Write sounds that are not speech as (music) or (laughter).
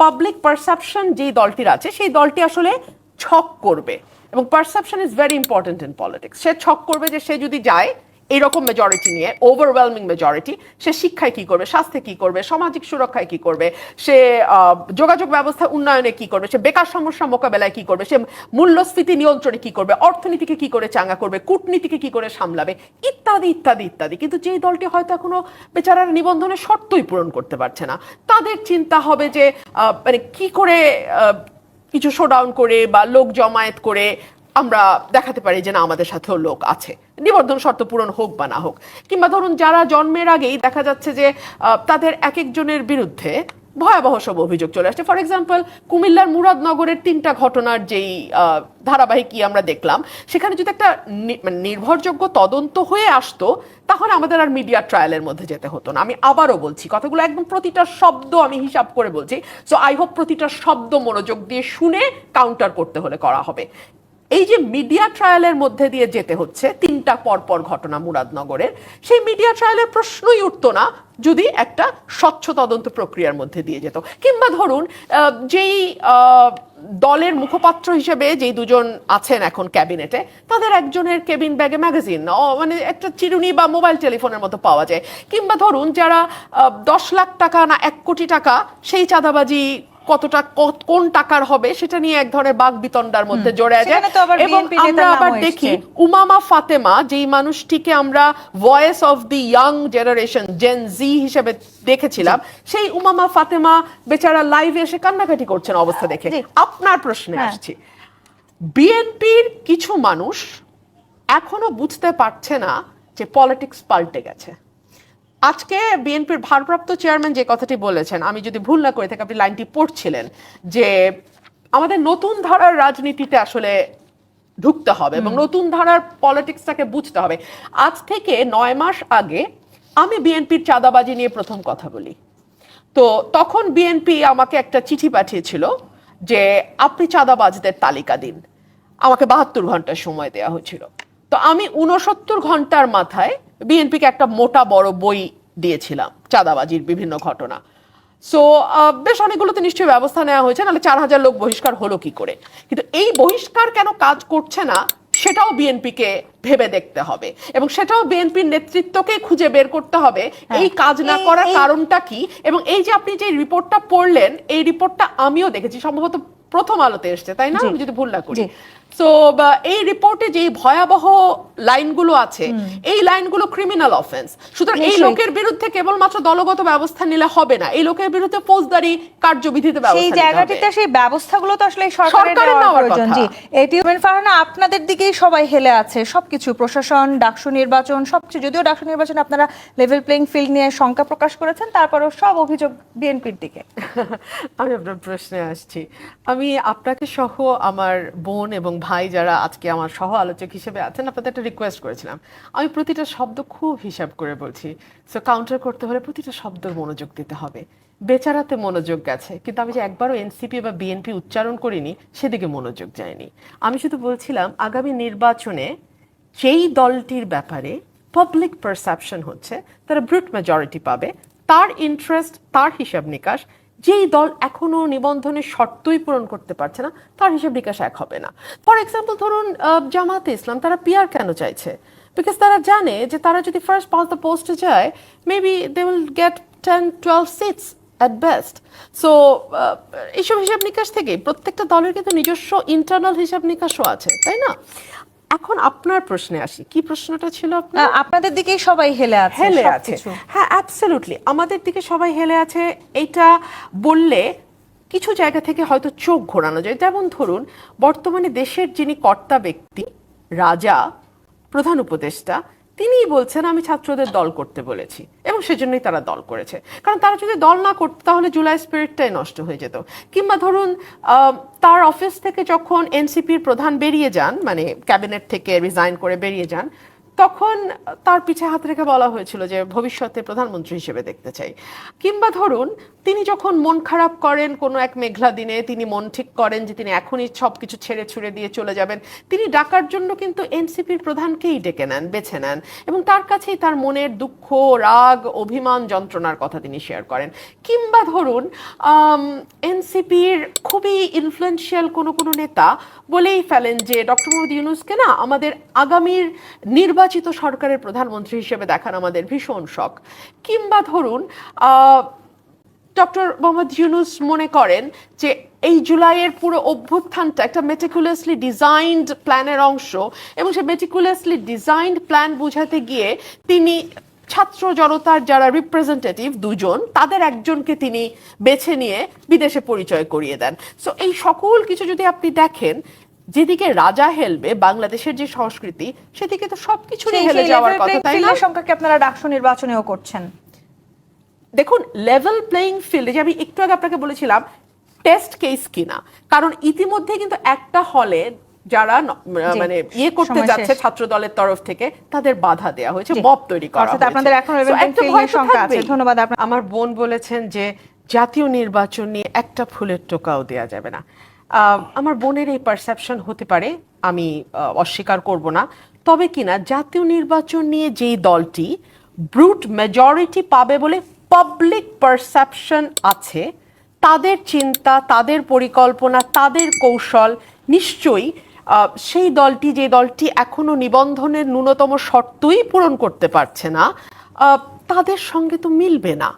Public perception যেই দলটির আছে, সেই দলটি আসলে ছক করবে। এবং perception is very important in politics সে ছক করবে যে সে যদি যায় এইরকম মেজরিটি নিয়ে ওভারওয়েলমিং মেজরিটি সে শিক্ষায় কি করবে, স্বাস্থ্যে কি করবে, সামাজিক সুরক্ষায় কি করবে, সে যোগাযোগ ব্যবস্থা উন্নয়নে কি করবে, সে বেকার সমস্যা মোকাবেলায় কি করবে, সে মূল্যস্ফীতি নিয়ন্ত্রণে কি করবে, অর্থনীতিকে কি করে চাঙ্গা করবে, কূটনীতিকে কি করে সামলাবে, ইত্যাদি ইত্যাদি ইত্যাদি। কিন্তু যেই দলটি হয়তো এখনও বেচারার নিবন্ধনের শর্তই পূরণ করতে পারছে না, তাদের চিন্তা হবে যে মানে কি করে কিছু শোডাউন করে বা লোক জমায়েত করে আমরা দেখাতে পারি যে না আমাদের সাথেও লোক আছে। নিবন্ধন শর্ত পূরণ হোক বা না হোক। কিংবা ধরুন যারা জন্মের আগেই দেখা যাচ্ছে যে তাদের এক একজনের বিরুদ্ধে ভয়াবহ সব অভিযোগ চলে আসছে। ফর এক্সাম্পল কুমিল্লার মুরাদনগরের তিনটা ঘটনার যেই আহ, ধারাবাহিকই আমরা দেখলাম সেখানে যদি একটা মানে নির্ভরযোগ্য তদন্ত হয়ে আসতো তাহলে আমাদের আর মিডিয়া ট্রায়ালের মধ্যে যেতে হতো না। আমি আবারও বলছি কথাগুলো একদম প্রতিটা শব্দ আমি হিসাব করে বলছি। সো আই হোপ প্রতিটা শব্দ মনোযোগ দিয়ে শুনে কাউন্টার করতে হলে করা হবে। এই যে মিডিয়া ট্রায়ালের মধ্যে দিয়ে যেতে হচ্ছে, তিনটা পরপর ঘটনা মুরাদনগরের, সেই মিডিয়া ট্রায়ালের প্রশ্নই উঠতো না যদি একটা স্বচ্ছ তদন্ত প্রক্রিয়ার মধ্যে দিয়ে যেত। কিংবা ধরুন যেই দলের মুখপাত্র হিসেবে যেই দুজন আছেন এখন ক্যাবিনেটে, তাদের একজনের কেবিন ব্যাগে ম্যাগাজিন মানে একটা চিরুনি বা মোবাইল টেলিফোনের মতো পাওয়া যায়। কিংবা ধরুন, যারা দশ লাখ টাকা না এক কোটি টাকা সেই চাঁদাবাজি কতটা কোন টাকার হবে সেটা নিয়ে এক ধরনের বাঘ বিতণ্ডার মধ্যে জড়ে যায়। এবং আমরা আবার দেখি উমামা ফাতেমা যেই মানুষটিকে আমরা voice of the young generation Gen Z হিসেবে দেখেছিলাম সেই উমামা ফাতেমা বেচারা লাইভে এসে কান্নাকাটি করছেন অবস্থা দেখে। আপনার প্রশ্নে হ্যাঁ। আসছি। বিএনপির কিছু মানুষ এখনও বুঝতে পারছে না যে পলিটিক্স পাল্টে গেছে। আজকে বিএনপির ভারপ্রাপ্ত চেয়ারম্যান যে কথাটি বলেছেন আমি যদি ভুল না করে থাকি আপনি লাইনটি পড়ছিলেন যে আমাদের নতুন ধারার রাজনীতিতে আসলে ঢুকতে হবে এবং নতুন ধারার পলিটিক্সটাকে বুঝতে হবে। আজ থেকে নয় মাস আগে আমি বিএনপির চাঁদাবাজি নিয়ে প্রথম কথা বলি। তো তখন বিএনপি আমাকে একটা চিঠি পাঠিয়েছিল যে আপনি চাঁদাবাজদের তালিকা দিন। আমাকে বাহাত্তর ঘণ্টার সময় দেওয়া হয়েছিল। তো আমি উনসত্তর ঘণ্টার মাথায় বিএনপিকে একটা মোটা বড় বই দিয়েছিলাম চাঁদাবাজির বিভিন্ন ঘটনা। সো বেশ অনেকগুলোতে নিশ্চয়ই ব্যবস্থা নেওয়া হয়েছে নাহলে চার হাজার লোক বহিষ্কার হলো কি করে? কিন্তু এই বহিষ্কার কেন কাজ করছে না সেটাও বিএনপিকে ভেবে দেখতে হবে। এবং সেটাও বিএনপির নেতৃত্বকে খুঁজে বের করতে হবে এই কাজ না করার কারণটা কি? এবং এই যে আপনি যে রিপোর্টটা পড়লেন এই রিপোর্টটা আমিও দেখেছি সম্ভবত প্রথম আলোতে এসছে তাই না? আমি যদি ভুল না করি। সো এই রিপোর্টে যে ভয়াবহ লাইনগুলো আছে এই লাইনগুলো ক্রিমিনাল অফেন্স সুতরাং এই লোকের বিরুদ্ধে কেবলমাত্র দলগত ব্যবস্থা নিলে হবে না। এই লোকের বিরুদ্ধে ফৌজদারি কার্যবিধিতে সেই ব্যবস্থা নিতে জায়গাটিতে সেই ব্যবস্থাগুলো তো আসলে সরকারের নেওয়ার প্রয়োজন। জি এটি ফারহানা আপনাদের দিকেই সবাই হেলে আছে। সবকিছু প্রশাসন ডাকসু নির্বাচন সবকিছু। যদিও ডাকসু নির্বাচন আপনারা লেভেল প্লেইং ফিল্ড নিয়ে শঙ্কা প্রকাশ করেছেন তারপরেও সব অভিযোগ বিএনপির দিকে। (laughs) আমি আপনার প্রশ্নে আসছি। আমি আপনাকে সহ আমার বোন এবং ভাই যারা আজকে আমার সহ আলোচক হিসেবে আছেন, আপনাদের একটা রিকোয়েস্ট করেছিলাম। আমি প্রতিটা শব্দ খুব হিসাব করে বলছি। সো কাউন্টার করতে হলে প্রতিটা শব্দ মনোযোগ দিতে হবে। বেচারাতে মনোযোগ গেছে, কিন্তু আমি যে একবারও এনসিপি বা বিএনপি উচ্চারণ করিনি, সেদিকে মনোযোগ যায়নি। আমি শুধু বলছিলাম, আগামী নির্বাচনে যেই দলটির ব্যাপারে পাবলিক পারসেপশন হচ্ছে, তারা ব্রুট মেজরিটি পাবে। তার ইন্টারেস্ট তার হিসাব নিকাশ যেই দল এখনও নিবন্ধনের শর্তই পূরণ করতে পারছে না, তার হিসাব নিকাশ এক হবে না। ফর এক্সাম্পল ধরুন জামাতে ইসলাম, তারা পিয়ার কেন চাইছে? বিকজ তারা জানে যে তারা যদি ফার্স্ট পাস দ্য পোস্টে যায় maybe they will get ten twelve seats at best so এইসব হিসাব নিকাশ থেকে প্রত্যেকটা দলের কিন্তু নিজস্ব ইন্টারনাল হিসাব নিকাশও আছে, তাই না? এখন আপনার প্রশ্নে আসি। কি প্রশ্নটা ছিল আপনার? আপনাদের দিকে সবাই হেলে আছে হেলে আছে। হ্যাঁ অ্যাবসলিউটলি আমাদের দিকে সবাই হেলে আছে। এটা বললে কিছু জায়গা থেকে হয়তো চোখ ঘোরানো যায়। যেমন ধরুন বর্তমানে দেশের যিনি কর্তা ব্যক্তি রাজা প্রধান উপদেষ্টা তিনিই বলছেন, আমি ছাত্রদের দল করতে বলেছি। এবং সেজন্যই তারা দল করেছে। কারণ তারা যদি দল না করতো, তাহলে জুলাই স্পিরিটটাই নষ্ট হয়ে যেত। কিংবা ধরুন তার অফিস থেকে যখন এনসিপির প্রধান বেরিয়ে যান মানে ক্যাবিনেট থেকে রিজাইন করে বেরিয়ে যান তখন তার পিছে হাত রেখে বলা হয়েছিল যে ভবিষ্যতে প্রধানমন্ত্রী হিসেবে দেখতে চাই। কিংবা ধরুন, তিনি যখন মন খারাপ করেন কোনো এক মেঘলা দিনে, তিনি মন ঠিক করেন যে তিনি এখনই সব কিছু ছেড়ে ছুড়ে দিয়ে চলে যাবেন, তিনি ডাকার জন্য কিন্তু এনসিপির প্রধানকেই ডেকে নেন, বেছে নেন এবং তার কাছেই তার মনের দুঃখ, রাগ, অভিমান, যন্ত্রণার কথা তিনি শেয়ার করেন। কিংবা ধরুন এনসিপির খুবই ইনফ্লুয়েন্সিয়াল কোনো কোনো নেতা বলেই ফেলেন যে, ডক্টর মোহাম্মদ ইউনুসকে না আমাদের আগামীর নির্বাচিত সরকারের প্রধানমন্ত্রী হিসেবে দেখান আমাদের ভীষণ শখ। কিংবা ধরুন ডক্টর মোহাম্মদ ইউনুস মনে করেন যে এই জুলাইয়ের পুরো অভ্যুত্থানটা একটা মেটিকুলাসলি ডিজাইনড প্ল্যানের অংশ এবং সে মেটিকুলাসলি ডিজাইনড প্ল্যান বোঝাতে গিয়ে তিনি ছাত্র জনতার যারা রিপ্রেজেন্টেটিভ দুজন, তাদের একজনকে তিনি বেছে নিয়ে বিদেশে পরিচয় করিয়ে দেন। সো এই সকল কিছু যদি আপনি দেখেন যেদিকে রাজা হেলবে বাংলাদেশের যে সংস্কৃতি সেদিকে তো সবকিছু হেলে যাওয়ার কথা তাই না? সংখ্যাকে আপনারা ডাকসু নির্বাচনেও করছেন। দেখুন লেভেল প্লেইং ফিল্ডে যে আমি একটু আগে আপনাকে বলেছিলাম টেস্ট কেস কিনা। কারণ ইতিমধ্যে কিন্তু একটা হলে যারা মানে ইয়ে করতে যাচ্ছে ছাত্র দলের তরফ থেকে তাদের বাধা দেওয়া হয়েছে। মব তৈরি করা হয়েছে। আপনাদের এখন। ধন্যবাদ আমার বোন বলেছেন যে জাতীয় নির্বাচন নিয়ে একটা ফুলের টোকাও দেওয়া যাবে না। আমার বোনের এই পারসেপশন হতে পারে, আমি অস্বীকার করব না। তবে কিনা জাতীয় নির্বাচন নিয়ে যেই দলটি ব্রুট মেজরিটি পাবে বলে পাবলিক পারসেপশন আছে, তাদের চিন্তা, তাদের পরিকল্পনা, তাদের কৌশল, নিশ্চয়ই সেই দলটি, যে দলটি এখনও নিবন্ধনের ন্যূনতম শর্তই পূরণ করতে পারছে না তাদের সঙ্গে তো মিলবে না।